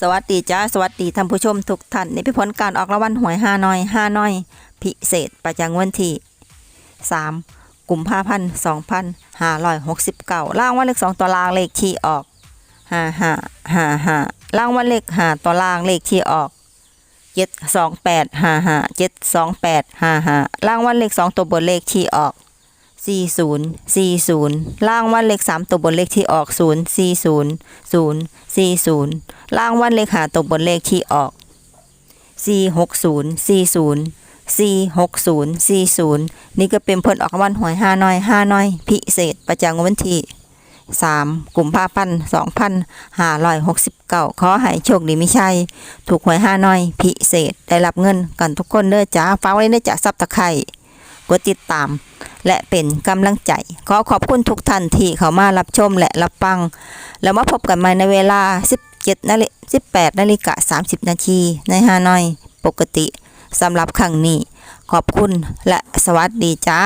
สวัสดีจ้าสวัสดีท่านผู้ชมทุกท่านในพิผลการออกรางวัลหวยห้าน้อยห้าน้อย พิเศษประจำวันที่สามกุมภาพันสองพันห้าร้อยหกสิบเก้าล่างวันเลขสองตัวล่างเลขที่ออกห้าห้าห้าห้าล่างวันเลขห้าตัวล่างเลขที่ออกเจ็ดสองแปดห้าห้าเจ็ดสองแปดห้าห้าล่างวันเลขสองตัวบนเลขที่ออก สี่ศูนย์สี่ศูนย์ล่างวันเลขสามตัวบนเลขที่ออกศูนย์สี่ศูนย์ศูนย์สี่ศูนย์ล่างวันเลขหาตัวบนเลขที่ออกสี่หกศูนย์สี่ศูนย์สี่หกศูนย์สี่ศูนย์นี่ก็เป็นผลออกวันหวยห้าน้อยห้าน้อย พิเศษประจำวันที่สามกุมภาพันธ์สองพันห้าร้อยหกสิบเก้าขอให้โชคดีไม่ใช่ ถูกหวยห้าน้อย พิเศษได้รับเงินกันทุกคนเด้อจ้าฟ้ากไว้เด้อจ้าซับตะไคร่กดติดตาม และเป็นกำลังใจ ขอขอบคุณทุกท่านที่เข้ามารับชมและรับฟัง แล้วมาพบกันใหม่ในเวลา 17นาฬิ18นาฬิกา30 นาทีในฮานอย ปกติสำหรับครั้งนี้ ขอบคุณและสวัสดีจ้า